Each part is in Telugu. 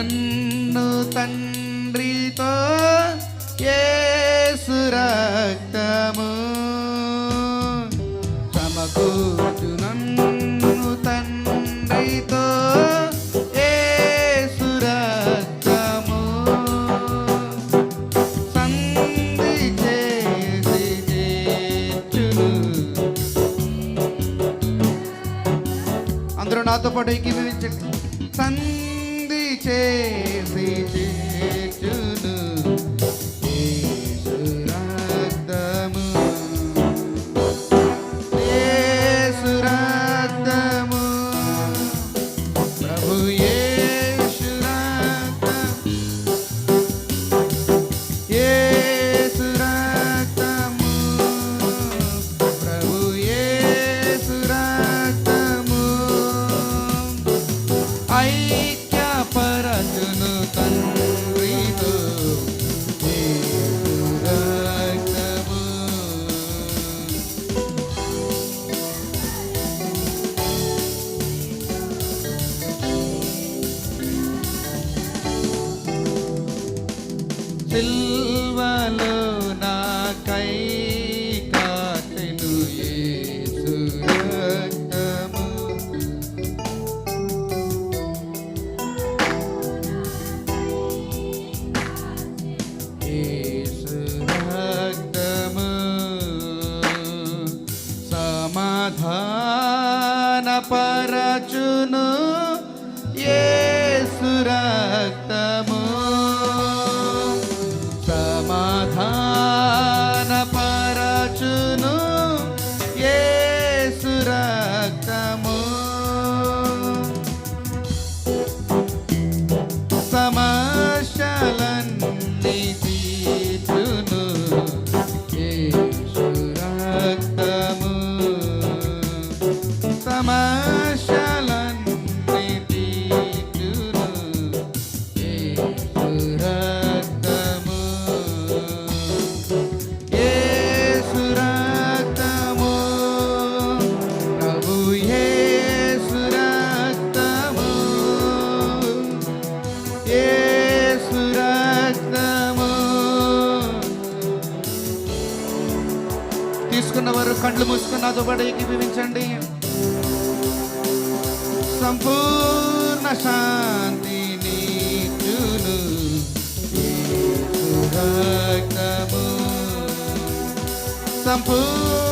నన్ను తండ్రితో ఏసు రక్తము. సమకూర్చు నన్ను తండ్రితో అందరూ నాతో పాటు ఏకీభవించండి సన్ చెంది చేసి సిల్వలో నాకై కాచెను యేసు రక్తము. యేసు రక్తము. సమాధాన పరచును పరిపూర్ణ దుబడికి వివించండి సంపూర్ణ శాంతి నీతులు సంపూర్ణ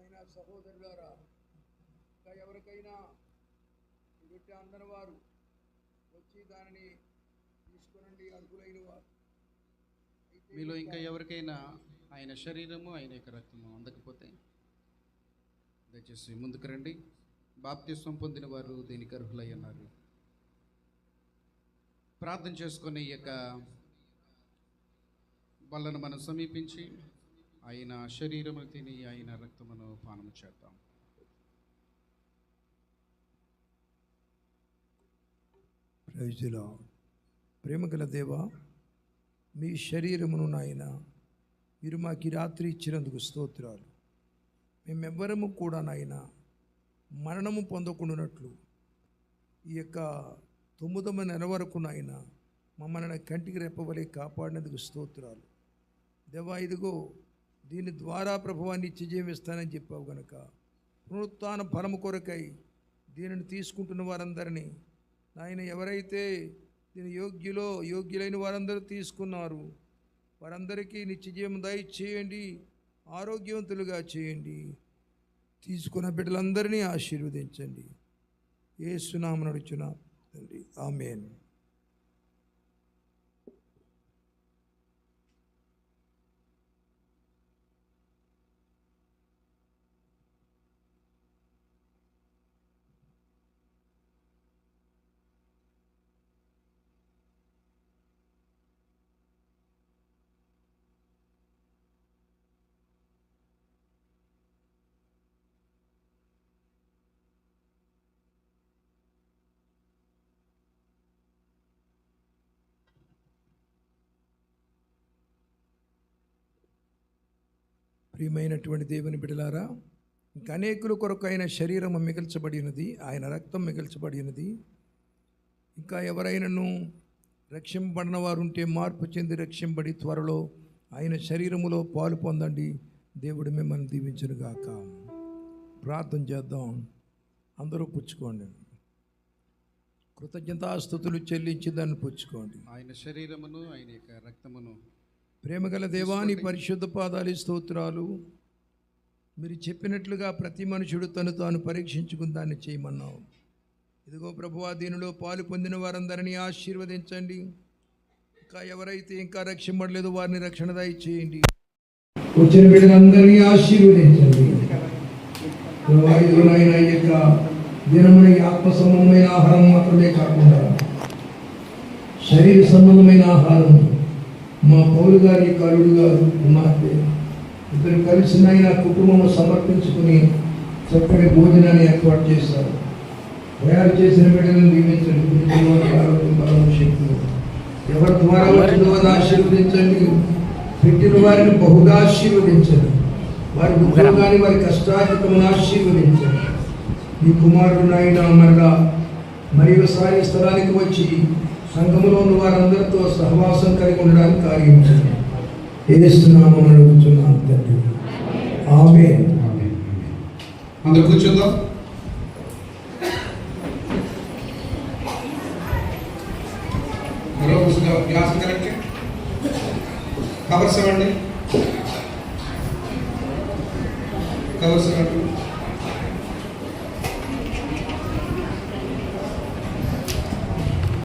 ప్రియమైన సహోదరులారా ఇంకా ఎవరికైనా రొట్టె అందని వారు వచ్చి దానిని తీసుకునండి అర్హులైన వారు. మీలో ఇంకా ఎవరికైనా ఆయన శరీరము ఆయన యొక్క రక్తము అందకపోతే దయచేసి ముందుకు రండి. బాప్తిస్వం పొందిన వారు దీనికి అర్హులై ఉన్నారు. ప్రార్థన చేసుకుని ఈ యొక్క బల్లను మనం సమీపించి ఆయన శరీరము తిని ఆయన రక్తమును పానము చేద్దాం. ప్రైజులో ప్రేమ గల దేవా మీ శరీరమును నాయన మీరు మాకు రాత్రి ఇచ్చినందుకు స్తోత్రాలు. మేమెవ్వరము కూడా నాయన మరణము పొందకుండానట్లు ఈ యొక్క తొమ్మిదవ నెల వరకు నాయన మమ్మల్ని కంటికి రెప్పవలే కాపాడినందుకు స్తోత్రాలు. దేవా ఇదిగో దీని ద్వారా ప్రభువాన్ని నిత్యజీవిస్తానని చెప్పావు గనక. పునరుత్న ఫలము కొరకై దీనిని తీసుకుంటున్న వారందరినీ నాయన ఎవరైతే దీని యోగ్యులో యోగ్యులైన వారందరూ తీసుకున్నారు వారందరికీ నిత్యజీవం దయచేయండి ఆరోగ్యవంతులుగా చేయండి. తీసుకున్న బిడ్డలందరినీ ఆశీర్వదించండి. ఏ సునామ నడుచున తండ్రి. ఆమెను. ప్రియమైనటువంటి దేవుని బిడలారా ఇంకా అనేకుల కొరకు ఆయన శరీరము మిగిల్చబడినది ఆయన రక్తం మిగిల్చబడినది ఇంకా ఎవరైనాను రక్షింపబడిన వారు ఉంటే మార్పు చెంది రక్షింపబడి త్వరలో ఆయన శరీరములో పాలు పొందండి. దేవుడు మిమ్మల్ని దీవించనుగాక. ప్రార్థన చేద్దాం. అందరూ పుచ్చుకోండి. కృతజ్ఞతాస్థుతులు చెల్లించి దాన్ని పుచ్చుకోండి. ఆయన శరీరమును ఆయన యొక్క రక్తమును ప్రేమగల దేవాని పరిశుద్ధ పాదాలి స్తోత్రాలు. మీరు చెప్పినట్లుగా ప్రతి మనుషుడు తను తాను పరీక్షించుకుని దాన్ని చేయమన్నావు ఇదిగో ప్రభువా దీనిలో పాలు పొందిన వారందరినీ ఆశీర్వదించండి. ఇంకా ఎవరైతే ఇంకా రక్షింపడలేదో వారిని రక్షణ చేయండి. వచ్చిన బిడ్డలందరినీ ఆశీర్వదించండి. యొక్క దినమున ఆత్మ సంబంధమైన ఆహారం మాత్రమే కాకుండా శరీర సంబంధమైన ఆహారం మా పౌరు గారి కరుడు గారు కుమార్తె ఇద్దరు కలిసి నాయన కుటుంబం సమర్పించుకుని చక్కటి భోజనాన్ని ఏర్పాటు చేశారు. తయారు చేసిన బిడ్డలను దీవించండి. శక్తులు ఎవరి ద్వారా వచ్చిందో ఆశీర్వదించండి. పెట్టిన వారిని బహుగా ఆశీర్వదించండి. వారి ఉద్యోగాన్ని వారి కష్టాధికమును ఆశీర్వదించండి. ఈ కుమారుడు నాయన మరలా మరి వ్యవసాయ స్థలానికి వచ్చి సంఘములో ఉన్న వారందరితో సహవాసం కలిగి ఉండడానికి కార్యం చేయండి ఏస్తున్నామని అడుగుతున్నాను తండ్రి. ఆమె అందరు కూర్చుందాం.